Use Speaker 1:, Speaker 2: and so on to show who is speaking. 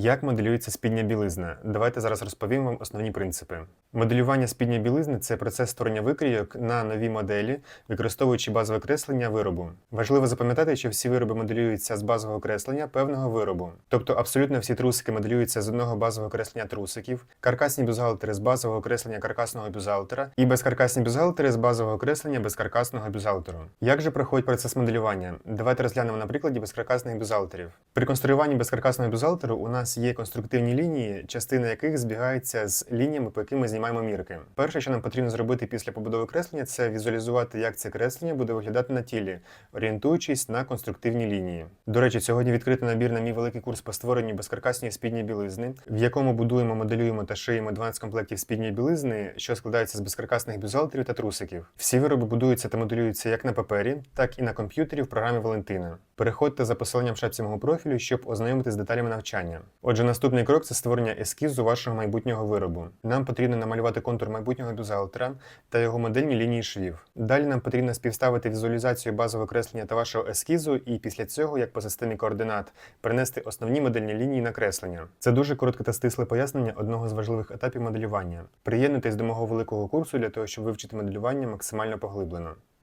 Speaker 1: Як моделюється спідня білизна? Давайте зараз розповім вам основні принципи. Моделювання спідньої білизни це процес створення викрійок на нові моделі, використовуючи базове креслення виробу. Важливо запам'ятати, що всі вироби моделюються з базового креслення певного виробу. Тобто абсолютно всі трусики моделюються з одного базового креслення трусиків, каркасні бюзгалтери з базового креслення каркасного бюзгалтера і безкаркасні бюзгалтери з базового креслення безкаркасного бюзгалтеру. Як же проходить процес моделювання? Давайте розглянемо на прикладі безкаркасних бюзгалтерів. При конструюванні безкаркасного бюзгалтеру у нас є конструктивні лінії, частина яких збігається з лініями, по яким ми знімаємо мірки. Перше, що нам потрібно зробити після побудови креслення, це візуалізувати, як це креслення буде виглядати на тілі, орієнтуючись на конструктивні лінії. До речі, сьогодні відкритий набір на мій великий курс по створенню безкаркасної спідньої білизни, в якому будуємо, моделюємо та шиємо 12 комплектів спідньої білизни, що складаються з безкаркасних бюзгалтерів та трусиків. Всі вироби будуються та моделюються як на папері, так і на комп'ютері в програмі Валентина. Переходьте за посиланням в шапці мого профілю, щоб ознайомитись з деталями навчання. Отже, наступний крок це створення ескізу вашого майбутнього виробу. Нам потрібно намалювати контур майбутнього бюзгалтера та його модельні лінії швів. Далі нам потрібно співставити візуалізацію базового креслення та вашого ескізу, і після цього, як по системі координат, перенести основні модельні лінії на креслення. Це дуже коротке та стисле пояснення одного з важливих етапів моделювання. Приєднуйтесь до мого великого курсу для того, щоб вивчити моделювання максимально поглиблено.